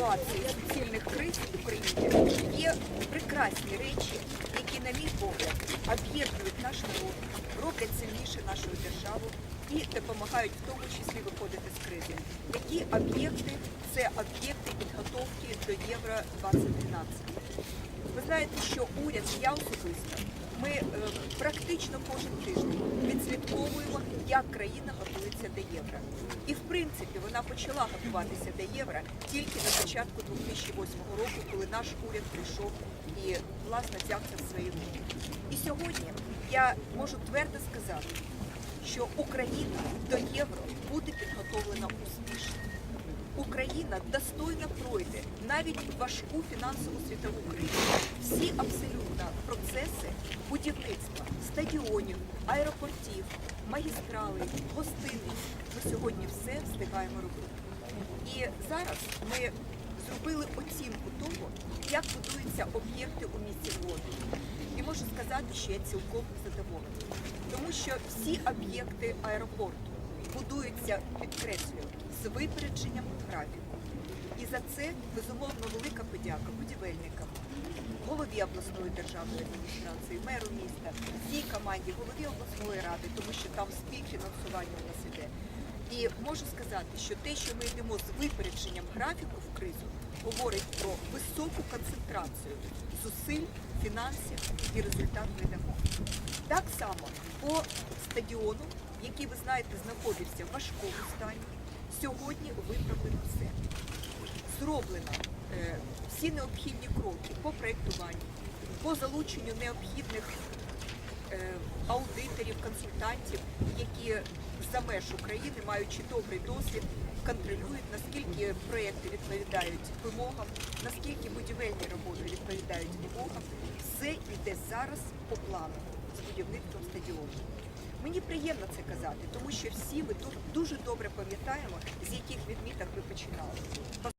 ситуації суцільних криз в Україні є прекрасні речі, які, на мій погляд, об'єднують наш народ, роблять сильніше нашу державу і допомагають в тому числі виходити з кризи. Які об'єкти це об'єкти підготовки до Євро 2012. Ви знаєте, що уряд, я особисто, ми е, практично кожен тиждень відслідковуємо, як країна готується до євро. І в принципі вона почала готуватися до євро тільки на початку 2008 року, коли наш уряд прийшов і власне взяв в свої руки. І сьогодні я можу твердо сказати, що Україна до євро буде підготовлена успішно. Україна достойно пройде навіть важку фінансову світову кризу. Всі абсолютно магістралей, гостини. Ми сьогодні все встигаємо робити. І зараз ми зробили оцінку того, як будуються об'єкти у місті Львові. І можу сказати, що я цілком задоволена, тому що всі об'єкти аеропорту будуються, підкреслюю, з випередженням графіку. І за це безумовно велика подяка будівельникам, голові обласної державної адміністрації, меру міста, всій команді, голові обласної ради, тому що там співфінансування у нас іде. І можу сказати, що те, що ми йдемо з випередженням графіку в кризу, говорить про високу концентрацію зусиль, фінансів і результат ми дамо. Так само по стадіону, який, ви знаєте, знаходився в важкому стані, сьогодні виправлено все. Зроблено е, всі необхідні кроки по проєктуванню, по залученню необхідних е, аудиторів, консультантів, які за меж України, маючи добрий досвід, контролюють, наскільки проєкти відповідають вимогам, наскільки будівельні роботи відповідають вимогам. Все йде зараз по плану з будівництвом стадіону. Мені приємно це казати, тому що всі ми тут дуже добре пам'ятаємо, з яких відміток ви починали.